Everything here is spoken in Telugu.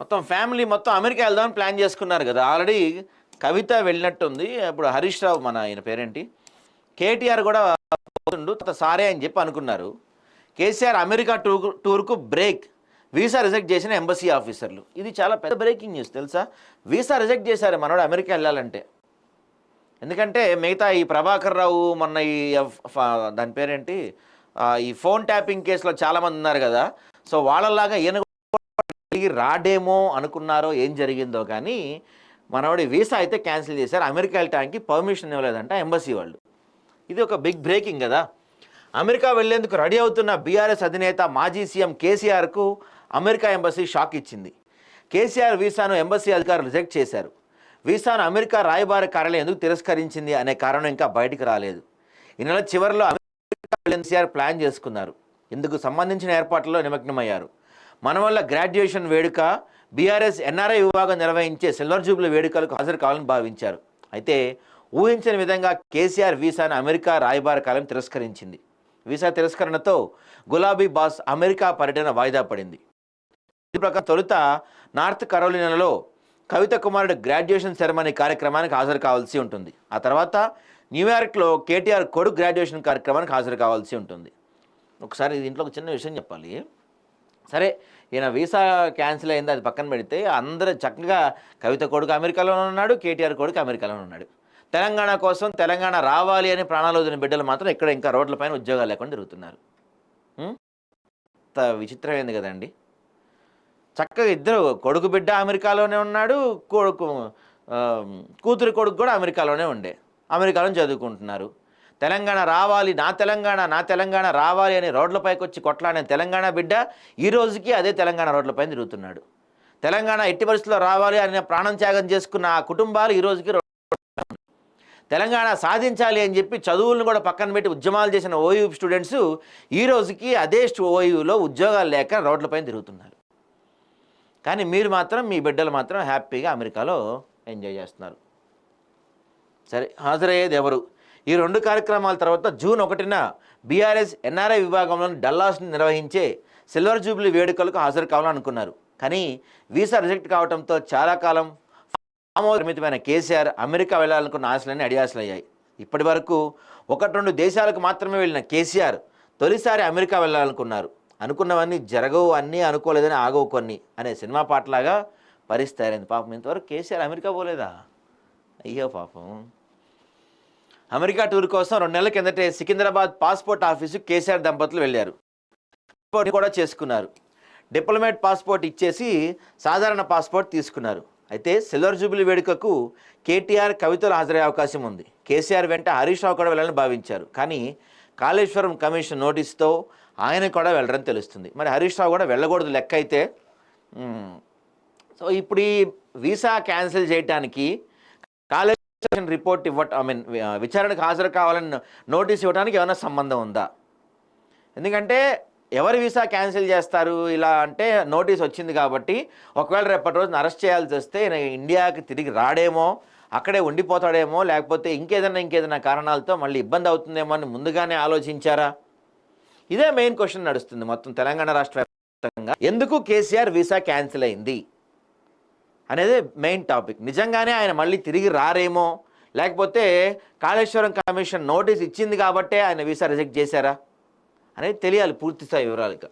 మొత్తం ఫ్యామిలీ మొత్తం అమెరికా వెళ్దామని ప్లాన్ చేసుకున్నారు కదా. ఆల్రెడీ కవిత వెళ్ళినట్టుంది. ఇప్పుడు హరీష్ రావు మన ఆయన పేరేంటి? కేటీఆర్ కూడా పోతుండు తర్వాత సారే అని చెప్పి అనుకున్నారు. కేసీఆర్ అమెరికా టూర్ టూర్కు బ్రేక్. వీసా రిజెక్ట్ చేసిన ఎంబసీ ఆఫీసర్లు. ఇది చాలా పెద్ద బ్రేకింగ్ న్యూస్ తెలుసా? వీసా రిజెక్ట్ చేశారు మనోడు అమెరికా వెళ్ళాలంటే. ఎందుకంటే మిగతా ఈ ప్రభాకర్ రావు మొన్న ఈ దాని పేరేంటి? ఈ ఫోన్ ట్యాపింగ్ కేసులో చాలామంది ఉన్నారు కదా. సో వాళ్ళలాగా ఈయన తిరిగి రాడేమో అనుకున్నారో ఏం జరిగిందో కానీ మనవాడి వీసా అయితే క్యాన్సిల్ చేశారు. అమెరికా వెళ్ళటానికి పర్మిషన్ ఇవ్వలేదంట ఎంబసీ వాళ్ళు. ఇది ఒక బిగ్ బ్రేకింగ్ కదా. అమెరికా వెళ్ళేందుకు రెడీ అవుతున్న బీఆర్ఎస్ అధినేత మాజీ సీఎం కేసీఆర్కు అమెరికా ఎంబసీ షాక్ ఇచ్చింది. కేసీఆర్ వీసాను ఎంబసీ అధికారులు రిజెక్ట్ చేశారు. వీసాను అమెరికా రాయబార కార్యాలయం ఎందుకు తిరస్కరించింది అనే కారణం ఇంకా బయటికి రాలేదు. ఈ నెల చివరిలో అమెరికా ప్లాన్ చేసుకున్నారు. ఇందుకు సంబంధించిన ఏర్పాట్లలో నిమగ్నమయ్యారు. మన వల్ల గ్రాడ్యుయేషన్ వేడుక బీఆర్ఎస్ ఎన్ఆర్ఐ విభాగం నిర్వహించే సిల్వర్ జూబ్లీ వేడుకలకు హాజరు కావాలని భావించారు. అయితే ఊహించని విధంగా కేసీఆర్ వీసాను అమెరికా రాయబార కాలం తిరస్కరించింది. వీసా తిరస్కరణతో గులాబీ బాస్ అమెరికా పర్యటన వాయిదా పడింది. ఇది ప్రకారం తొలుత నార్త్ కరోలినాలో కవిత కుమారుడు గ్రాడ్యుయేషన్ సెరమనీ కార్యక్రమానికి హాజరు కావాల్సి ఉంటుంది. ఆ తర్వాత న్యూయార్క్లో కేటీఆర్ కొడుకు గ్రాడ్యుయేషన్ కార్యక్రమానికి హాజరు కావాల్సి ఉంటుంది. ఒకసారి దీంట్లో ఒక చిన్న విషయం చెప్పాలి. సరే ఈయన వీసా క్యాన్సిల్ అయింది అది పక్కన పెడితే అందరూ చక్కగా కవిత కొడుకు అమెరికాలోనే ఉన్నాడు కేటీఆర్ కొడుకు అమెరికాలో ఉన్నాడు. తెలంగాణ కోసం తెలంగాణ రావాలి అని ప్రాణాలు వదిలిన బిడ్డలు మాత్రం ఇక్కడ ఇంకా రోడ్లపైన ఉద్యోగాలు లేకుండా తిరుగుతున్నారు. విచిత్రమైంది కదండి. చక్కగా ఇద్దరు కొడుకు బిడ్డ అమెరికాలోనే ఉన్నాడు కొడుకు కూతురు కొడుకు కూడా అమెరికాలోనే ఉండే. అమెరికాలో చదువుకుంటున్నారు. తెలంగాణ రావాలి నా తెలంగాణ నా తెలంగాణ రావాలి అని రోడ్లపైకి వచ్చి కొట్లాడిన తెలంగాణ బిడ్డ ఈ రోజుకి అదే తెలంగాణ రోడ్లపై తిరుగుతున్నాడు. తెలంగాణ ఎట్టి పరిస్థితుల్లో రావాలి అని ప్రాణం త్యాగం చేసుకున్న ఆ కుటుంబాలు ఈ రోజుకి తెలంగాణ సాధించాలి అని చెప్పి చదువులను కూడా పక్కన పెట్టి ఉద్యమాలు చేసిన ఓయూ స్టూడెంట్స్ ఈ రోజుకి అదే ఓయూలో ఉద్యోగాలు లేక రోడ్లపైన తిరుగుతున్నారు. కానీ మీరు మాత్రం మీ బిడ్డలు మాత్రం హ్యాపీగా అమెరికాలో ఎంజాయ్ చేస్తున్నారు. సరే హాజరయ్యేది ఎవరు? ఈ రెండు కార్యక్రమాల తర్వాత జూన్ ఒకటిన బీఆర్ఎస్ ఎన్ఆర్ఐ విభాగంలోని డల్లాస్ని నిర్వహించే సిల్వర్ జూబ్లీ వేడుకలకు హాజరు కావాలని అనుకున్నారు. కానీ వీసా రిజెక్ట్ కావడంతో చాలా కాలం ఆమోదమితమైన కేసీఆర్ అమెరికా వెళ్ళాలనుకున్న ఆశలన్నీ అడియాసలయ్యాయి ఇప్పటి వరకు ఒకటి రెండు దేశాలకు మాత్రమే వెళ్ళిన కేసీఆర్ తొలిసారి అమెరికా వెళ్ళాలనుకున్నారు అనుకున్నవన్నీ జరగవు అన్నీ అనుకోలేదని ఆగవు కొన్ని అనే సినిమా పాటలాగా పరిస్థితి అయింది పాపం ఇంతవరకు కేసీఆర్ అమెరికా పోలేదా? అయ్యో పాపం. అమెరికా టూర్ కోసం రెండు నెలల కిందటే సికింద్రాబాద్ పాస్పోర్ట్ ఆఫీసు కేసీఆర్ దంపతులు వెళ్ళారు. పాస్పోర్ట్ కూడా చేసుకున్నారు. డిప్లొమేట్ పాస్పోర్ట్ ఇచ్చేసి సాధారణ పాస్పోర్ట్ తీసుకున్నారు. అయితే సిల్వర్ జూబిలీ వేడుకకు కేటీఆర్ కవితలు హాజరయ్యే అవకాశం ఉంది. కేసీఆర్ వెంట హరీష్ రావు కూడా వెళ్ళాలని భావించారు. కానీ కాళేశ్వరం కమిషన్ నోటీస్తో ఆయన కూడా వెళ్ళరని తెలుస్తుంది. మరి హరీష్ రావు కూడా వెళ్ళకూడదు లెక్క అయితే. సో ఇప్పుడు ఈ వీసా క్యాన్సిల్ చేయడానికి కాలేజ్ రిపోర్ట్ ఇవ్వటం ఐ మీన్ విచారణకు హాజరు కావాలని నోటీస్ ఇవ్వడానికి ఏమైనా సంబంధం ఉందా? ఎందుకంటే ఎవరి వీసా క్యాన్సిల్ చేస్తారు? ఇలా అంటే నోటీస్ వచ్చింది కాబట్టి ఒకవేళ రేపటి రోజున అరెస్ట్ చేయాల్సి వస్తే ఇండియాకి తిరిగి రాడేమో అక్కడే ఉండిపోతాడేమో లేకపోతే ఇంకేదైనా ఇంకేదైనా కారణాలతో మళ్ళీ ఇబ్బంది అవుతుందేమో అని ముందుగానే ఆలోచించారా? ఇదే మెయిన్ క్వశ్చన్ నడుస్తుంది మొత్తం తెలంగాణ రాష్ట్ర వ్యాప్తంగా. ఎందుకు కేసీఆర్ వీసా క్యాన్సిల్ అయింది? అనేది మెయిన్ టాపిక్ నిజంగానే ఆయన మళ్ళీ తిరిగి రారేమో? లేకపోతే కాళేశ్వరం కమిషన్ నోటీస్ ఇచ్చింది కాబట్టే ఆయన వీసా రిజెక్ట్ చేశారా? అనేది తెలియాలి పూర్తిస్థాయి వివరాలుగా